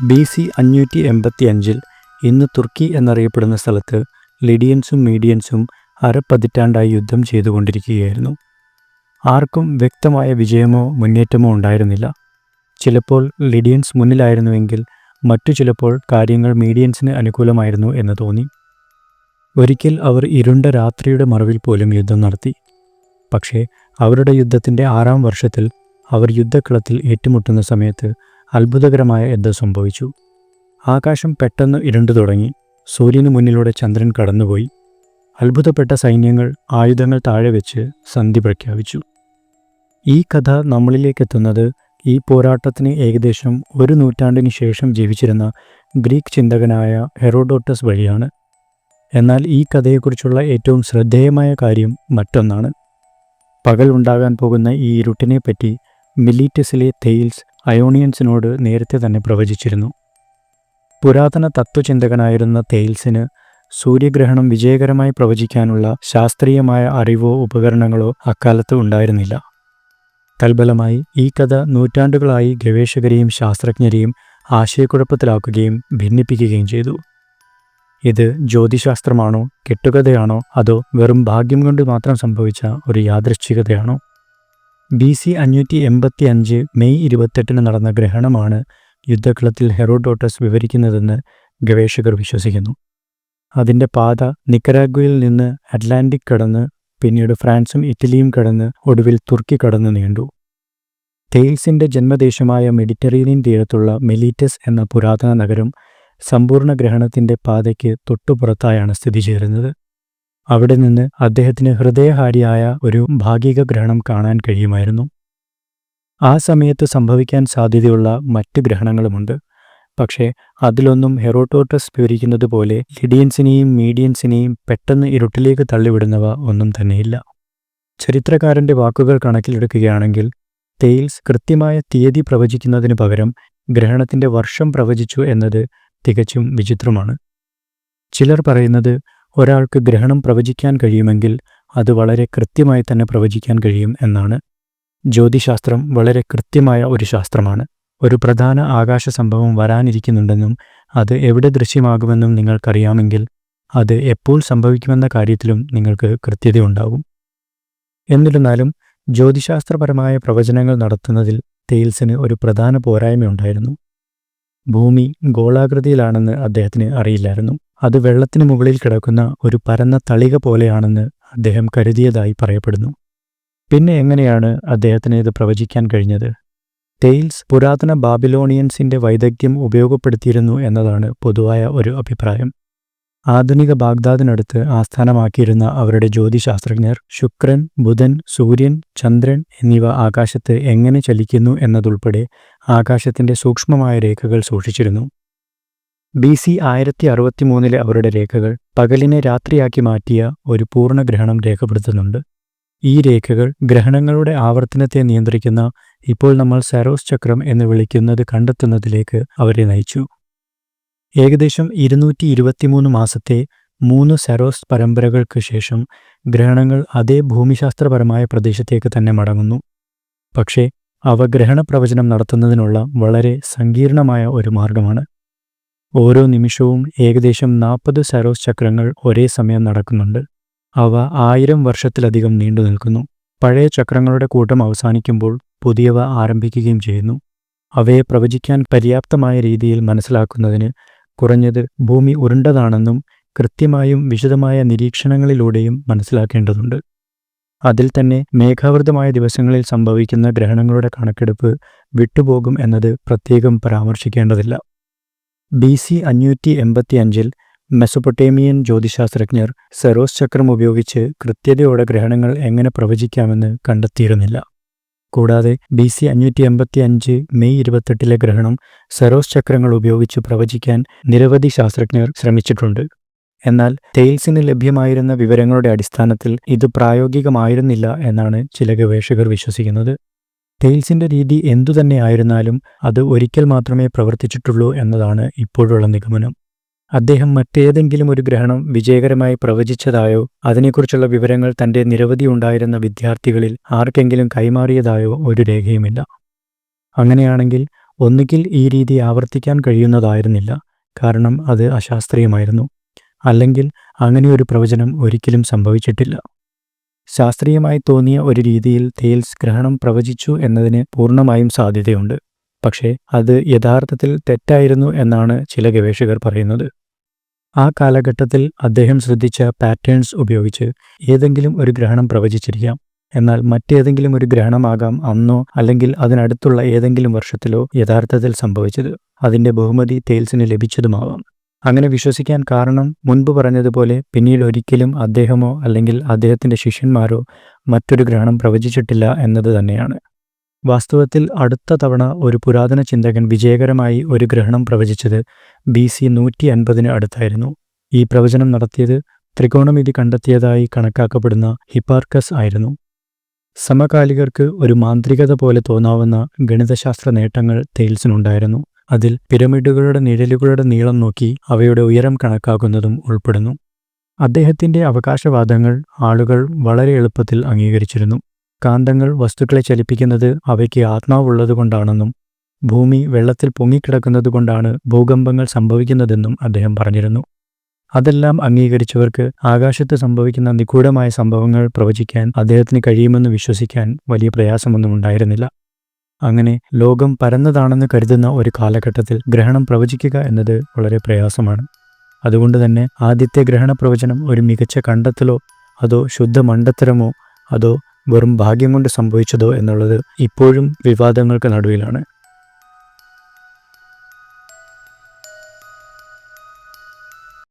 B C അഞ്ഞൂറ്റി എൺപത്തി അഞ്ചിൽ ഇന്ന് തുർക്കി എന്നറിയപ്പെടുന്ന സ്ഥലത്ത് ലിഡിയൻസും മീഡിയൻസും അരപ്പതിറ്റാണ്ടായി യുദ്ധം ചെയ്തുകൊണ്ടിരിക്കുകയായിരുന്നു. ആർക്കും വ്യക്തമായ വിജയമോ മുന്നേറ്റമോ ഉണ്ടായിരുന്നില്ല. ചിലപ്പോൾ ലിഡിയൻസ് മുന്നിലായിരുന്നുവെങ്കിൽ മറ്റു ചിലപ്പോൾ കാര്യങ്ങൾ മീഡിയൻസിന് അനുകൂലമായിരുന്നു എന്ന് തോന്നി. ഒരിക്കൽ അവർ ഇരുണ്ട രാത്രിയുടെ മറവിൽ പോലും യുദ്ധം നടത്തി. പക്ഷേ അവരുടെ യുദ്ധത്തിന്റെ ആറാം വർഷത്തിൽ അവർ യുദ്ധക്കളത്തിൽ ഏറ്റുമുട്ടുന്ന സമയത്ത് അത്ഭുതകരമായ എന്തോ സംഭവിച്ചു? ആകാശം പെട്ടെന്ന് ഇരുണ്ടു തുടങ്ങി. സൂര്യന് മുന്നിലൂടെ ചന്ദ്രൻ കടന്നുപോയി. അത്ഭുതപ്പെട്ട സൈന്യങ്ങൾ ആയുധങ്ങൾ താഴെ വെച്ച് സന്ധി പ്രഖ്യാപിച്ചു. ഈ കഥ നമ്മളിലേക്കെത്തുന്നത് ഈ പോരാട്ടത്തിന് ഏകദേശം ഒരു നൂറ്റാണ്ടിന് ശേഷം ജീവിച്ചിരുന്ന ഗ്രീക്ക് ചിന്തകനായ ഹെറോഡോട്ടസ് വഴിയാണ്. എന്നാൽ ഈ കഥയെക്കുറിച്ചുള്ള ഏറ്റവും ശ്രദ്ധേയമായ കാര്യം മറ്റൊന്നാണ്. പകൽ ഉണ്ടാകാൻ പോകുന്ന ഈ ഇരുട്ടിനെപ്പറ്റി മിലീറ്റസിലെ തെയിൽസ് അയോണിയൻസിനോട് നേരത്തെ തന്നെ പ്രവചിച്ചിരുന്നു. പുരാതന തത്വചിന്തകനായിരുന്ന തെയിൽസിന് സൂര്യഗ്രഹണം വിജയകരമായി പ്രവചിക്കാനുള്ള ശാസ്ത്രീയമായ അറിവോ ഉപകരണങ്ങളോ അക്കാലത്ത് ഉണ്ടായിരുന്നില്ല. തൽബലമായി ഈ കഥ നൂറ്റാണ്ടുകളായി ഗവേഷകരെയും ശാസ്ത്രജ്ഞരെയും ആശയക്കുഴപ്പത്തിലാക്കുകയും ഭിന്നിപ്പിക്കുകയും ചെയ്തു. ഇത് ജ്യോതിശാസ്ത്രമാണോ കെട്ടുകഥയാണോ അതോ വെറും ഭാഗ്യം കൊണ്ട് മാത്രം സംഭവിച്ച ഒരു യാദൃശ്ചികതയാണോ? ബി സി അഞ്ഞൂറ്റി എൺപത്തി അഞ്ച് മെയ് ഇരുപത്തെട്ടിന് നടന്ന ഗ്രഹണമാണ് യുദ്ധക്കളത്തിൽ ഹെറോഡോട്ടസ് വിവരിക്കുന്നതെന്ന് ഗവേഷകർ വിശ്വസിക്കുന്നു. അതിന്റെ പാത നിക്കരാഗ്വയിൽ നിന്ന് അറ്റ്ലാന്റിക് കടന്ന് പിന്നീട് ഫ്രാൻസും ഇറ്റലിയും കടന്ന് ഒടുവിൽ തുർക്കി കടന്ന് നീണ്ടു. തെയിൽസിന്റെ ജന്മദേശമായ മെഡിറ്ററേനിയൻ തീരത്തുള്ള മെലീറ്റസ് എന്ന പുരാതന നഗരം സമ്പൂർണ ഗ്രഹണത്തിന്റെ പാതയ്ക്ക് തൊട്ടുപുറത്തായാണ് സ്ഥിതി ചേരുന്നത് അവിടെ നിന്ന് അദ്ദേഹത്തിന് ഹൃദയഹാരിയായ ഒരു ഭാഗിക ഗ്രഹണം കാണാൻ കഴിയുമായിരുന്നു. ആ സമയത്ത് സംഭവിക്കാൻ സാധ്യതയുള്ള മറ്റ് ഗ്രഹണങ്ങളുമുണ്ട്. പക്ഷേ അതിലൊന്നും ഹെറോട്ടോട്ടസ് വിവരിക്കുന്നത് പോലെ ലിഡിയൻസിനെയും മീഡിയൻസിനെയും പെട്ടെന്ന് ഇരുട്ടിലേക്ക് തള്ളിവിടുന്നവ ഒന്നും തന്നെയില്ല. ചരിത്രകാരന്റെ വാക്കുകൾ കണക്കിലെടുക്കുകയാണെങ്കിൽ തെയിൽസ് കൃത്യമായ തീയതി പ്രവചിക്കുന്നതിനു പകരം ഗ്രഹണത്തിന്റെ വർഷം പ്രവചിച്ചു എന്നത് തികച്ചും വിചിത്രമാണ്. ചിലർ പറയുന്നത് ഒരാൾക്ക് ഗ്രഹണം പ്രവചിക്കാൻ കഴിയുമെങ്കിൽ അത് വളരെ കൃത്യമായി തന്നെ പ്രവചിക്കാൻ കഴിയും എന്നാണ്. ജ്യോതിശാസ്ത്രം വളരെ കൃത്യമായ ഒരു ശാസ്ത്രമാണ്. ഒരു പ്രധാന ആകാശ സംഭവം വരാനിരിക്കുന്നുണ്ടെന്നും അത് എവിടെ ദൃശ്യമാകുമെന്നും നിങ്ങൾക്കറിയാമെങ്കിൽ അത് എപ്പോൾ സംഭവിക്കുമെന്ന കാര്യത്തിലും നിങ്ങൾക്ക് കൃത്യതയുണ്ടാകും. എന്നിരുന്നാലും ജ്യോതിശാസ്ത്രപരമായ പ്രവചനങ്ങൾ നടത്തുന്നതിൽ തെയിൽസിന് ഒരു പ്രധാന പോരായ്മയുണ്ടായിരുന്നു. ഭൂമി ഗോളാകൃതിയിലാണെന്ന് അദ്ദേഹത്തിന് അറിയില്ലായിരുന്നു. അത് വെള്ളത്തിന് മുകളിൽ കിടക്കുന്ന ഒരു പരന്ന തളിക പോലെയാണെന്ന് അദ്ദേഹം കരുതിയതായി പറയപ്പെടുന്നു. പിന്നെ എങ്ങനെയാണ് അദ്ദേഹത്തിന് ഇത് പ്രവചിക്കാൻ കഴിഞ്ഞത്? ടെയിൽസ് പുരാതന ബാബിലോണിയൻസിന്റെ വൈദഗ്ധ്യം ഉപയോഗപ്പെടുത്തിയിരുന്നു എന്നതാണ് പൊതുവായ ഒരു അഭിപ്രായം. ആധുനിക ബാഗ്ദാദിനടുത്ത് ആസ്ഥാനമാക്കിയിരുന്ന അവരുടെ ജ്യോതിശാസ്ത്രജ്ഞർ ശുക്രൻ ബുധൻ സൂര്യൻ ചന്ദ്രൻ എന്നിവ ആകാശത്ത് എങ്ങനെ ചലിക്കുന്നു എന്നതുൾപ്പെടെ ആകാശത്തിന്റെ സൂക്ഷ്മമായ രേഖകൾ സൂക്ഷിച്ചിരുന്നു. ബി സി ആയിരത്തി അറുപത്തിമൂന്നിലെ അവരുടെ രേഖകൾ പകലിനെ രാത്രിയാക്കി മാറ്റിയ ഒരു പൂർണഗ്രഹണം രേഖപ്പെടുത്തുന്നുണ്ട്. ഈ രേഖകൾ ഗ്രഹണങ്ങളുടെ ആവർത്തനത്തെ നിയന്ത്രിക്കുന്ന ഇപ്പോൾ നമ്മൾ സെറോസ് ചക്രം എന്ന് വിളിക്കുന്നത് കണ്ടെത്തുന്നതിലേക്ക് അവരെ നയിച്ചു. ഏകദേശം ഇരുന്നൂറ്റി ഇരുപത്തിമൂന്ന് മാസത്തെ മൂന്ന് സെറോസ് പരമ്പരകൾക്ക് ശേഷം ഗ്രഹണങ്ങൾ അതേ ഭൂമിശാസ്ത്രപരമായ പ്രദേശത്തേക്ക് തന്നെ മടങ്ങുന്നു. പക്ഷേ അവ ഗ്രഹണ പ്രവചനം നടത്തുന്നതിനുള്ള വളരെ സങ്കീർണമായ ഒരു മാർഗമാണ്. ഓരോ നിമിഷവും ഏകദേശം നാൽപ്പത് സരോസ് ചക്രങ്ങൾ ഒരേ സമയം നടക്കുന്നുണ്ട്. അവ ആയിരം വർഷത്തിലധികം നീണ്ടു നിൽക്കുന്നു. പഴയ ചക്രങ്ങളുടെ കൂട്ടം അവസാനിക്കുമ്പോൾ പുതിയവ ആരംഭിക്കുകയും ചെയ്യുന്നു. അവയെ പ്രവചിക്കാൻ പര്യാപ്തമായ രീതിയിൽ മനസ്സിലാക്കുന്നതിന് കുറഞ്ഞത് ഭൂമി ഉരുണ്ടതാണെന്നും കൃത്യമായും വിശദമായ നിരീക്ഷണങ്ങളിലൂടെയും മനസ്സിലാക്കേണ്ടതുണ്ട്. അതിൽ തന്നെ മേഘാവൃതമായ ദിവസങ്ങളിൽ സംഭവിക്കുന്ന ഗ്രഹണങ്ങളുടെ കണക്കെടുപ്പ് വിട്ടുപോകും എന്നത് പ്രത്യേകം പരാമർശിക്കേണ്ടതില്ല. ബി സി അഞ്ഞൂറ്റി എൺപത്തിയഞ്ചിൽ മെസൊപ്പൊട്ടേമിയൻ ജ്യോതിശാസ്ത്രജ്ഞർ സെറോസ് ചക്രം ഉപയോഗിച്ച് കൃത്യതയോടെ ഗ്രഹണങ്ങൾ എങ്ങനെ പ്രവചിക്കാമെന്ന് കണ്ടെത്തിയിരുന്നില്ല. കൂടാതെ ബി സി അഞ്ഞൂറ്റി എൺപത്തി അഞ്ച് മെയ് ഇരുപത്തെട്ടിലെ ഗ്രഹണം സെറോസ് ചക്രങ്ങൾ ഉപയോഗിച്ച് പ്രവചിക്കാൻ നിരവധി ശാസ്ത്രജ്ഞർ ശ്രമിച്ചിട്ടുണ്ട്. എന്നാൽ തെയിൽസിന് ലഭ്യമായിരുന്ന വിവരങ്ങളുടെ അടിസ്ഥാനത്തിൽ ഇത് പ്രായോഗികമായിരുന്നില്ല എന്നാണ് ചില ഗവേഷകർ വിശ്വസിക്കുന്നത്. തെയിൽസിന്റെ രീതി എന്തുതന്നെയായിരുന്നാലും അത് ഒരിക്കൽ മാത്രമേ പ്രവർത്തിച്ചിട്ടുള്ളൂ എന്നതാണ് ഇപ്പോഴുള്ള നിഗമനം. അദ്ദേഹം മറ്റേതെങ്കിലും ഒരു ഗ്രഹണം വിജയകരമായി പ്രവചിച്ചതായോ അതിനെക്കുറിച്ചുള്ള വിവരങ്ങൾ തന്റെ നിരവധി ഉണ്ടായിരുന്ന വിദ്യാർത്ഥികളിൽ ആർക്കെങ്കിലും കൈമാറിയതായോ ഒരു രേഖയുമില്ല. അങ്ങനെയാണെങ്കിൽ ഒന്നുകിൽ ഈ രീതി ആവർത്തിക്കാൻ കഴിയുന്നതായിരുന്നില്ല കാരണം അത് അശാസ്ത്രീയമായിരുന്നു. അല്ലെങ്കിൽ അങ്ങനെയൊരു പ്രവചനം ഒരിക്കലും സംഭവിച്ചിട്ടില്ല. ശാസ്ത്രീയമായി തോന്നിയ ഒരു രീതിയിൽ തേൽസ് ഗ്രഹണം പ്രവചിച്ചു എന്നതിന് പൂർണമായും സാധ്യതയുണ്ട്. പക്ഷേ അത് യഥാർത്ഥത്തിൽ തെറ്റായിരുന്നു എന്നാണ് ചില ഗവേഷകർ പറയുന്നത്. ആ കാലഘട്ടത്തിൽ അദ്ദേഹം ശ്രദ്ധിച്ച പാറ്റേൺസ് ഉപയോഗിച്ച് ഏതെങ്കിലും ഒരു ഗ്രഹണം പ്രവചിച്ചിരിക്കാം. എന്നാൽ മറ്റേതെങ്കിലും ഒരു ഗ്രഹണമാകാം അന്നോ അല്ലെങ്കിൽ അതിനടുത്തുള്ള ഏതെങ്കിലും വർഷത്തിലോ യഥാർത്ഥത്തിൽ സംഭവിച്ചത്. അതിന്റെ ബഹുമതി തേൽസിന് ലഭിച്ചതുമാവാം. അങ്ങനെ വിശ്വസിക്കാൻ കാരണം മുൻപ് പറഞ്ഞതുപോലെ പിന്നീട് ഒരിക്കലും അദ്ദേഹമോ അല്ലെങ്കിൽ അദ്ദേഹത്തിന്റെ ശിഷ്യന്മാരോ മറ്റൊരു ഗ്രഹണം പ്രവചിച്ചിട്ടില്ല എന്നത് തന്നെയാണ്. വാസ്തവത്തിൽ അടുത്ത തവണ ഒരു പുരാതന ചിന്തകൻ വിജയകരമായി ഒരു ഗ്രഹണം പ്രവചിച്ചത് ബി സി നൂറ്റി അൻപതിന് അടുത്തായിരുന്നു. ഈ പ്രവചനം നടത്തിയത് ത്രികോണമിതി കണ്ടെത്തിയതായി കണക്കാക്കപ്പെടുന്ന ഹിപ്പാർക്കസ് ആയിരുന്നു. സമകാലികർക്ക് ഒരു മാന്ത്രികത പോലെ തോന്നാവുന്ന ഗണിതശാസ്ത്ര നേട്ടങ്ങൾ തെയിൽസിനുണ്ടായിരുന്നു അതിൽ പിരമിഡുകളുടെ നിഴലുകളുടെ നീളം നോക്കി അവയുടെ ഉയരം കണക്കാക്കുന്നതും ഉൾപ്പെടുന്നു. അദ്ദേഹത്തിന്റെ അവകാശവാദങ്ങൾ ആളുകൾ വളരെ എളുപ്പത്തിൽ അംഗീകരിച്ചിരുന്നു. കാന്തങ്ങൾ വസ്തുക്കളെ ചലിപ്പിക്കുന്നത് അവയ്ക്ക് ആത്മാവുള്ളതുകൊണ്ടാണെന്നും ഭൂമി വെള്ളത്തിൽ പൊങ്ങിക്കിടക്കുന്നതുകൊണ്ടാണ് ഭൂകമ്പങ്ങൾ സംഭവിക്കുന്നതെന്നും അദ്ദേഹം പറഞ്ഞിരുന്നു. അതെല്ലാം അംഗീകരിച്ചവർക്ക് ആകാശത്ത് സംഭവിക്കുന്ന നിഗൂഢമായ സംഭവങ്ങൾ പ്രവചിക്കാൻ അദ്ദേഹത്തിന് കഴിയുമെന്ന് വിശ്വസിക്കാൻ വലിയ പ്രയാസമൊന്നും ഉണ്ടായിരുന്നില്ല. അങ്ങനെ ലോകം പരന്നതാണെന്ന് കരുതുന്ന ഒരു കാലഘട്ടത്തിൽ ഗ്രഹണം പ്രവചിക്കുക എന്നത് വളരെ പ്രയാസമാണ്. അതുകൊണ്ട് തന്നെ ആദ്യത്തെ ഗ്രഹണ പ്രവചനം ഒരു മികച്ച കണ്ടെത്തലോ അതോ ശുദ്ധ മണ്ടത്തരമോ അതോ വെറും ഭാഗ്യം കൊണ്ട് സംഭവിച്ചതോ എന്നുള്ളത് ഇപ്പോഴും വിവാദങ്ങൾക്ക് നടുവിലാണ്.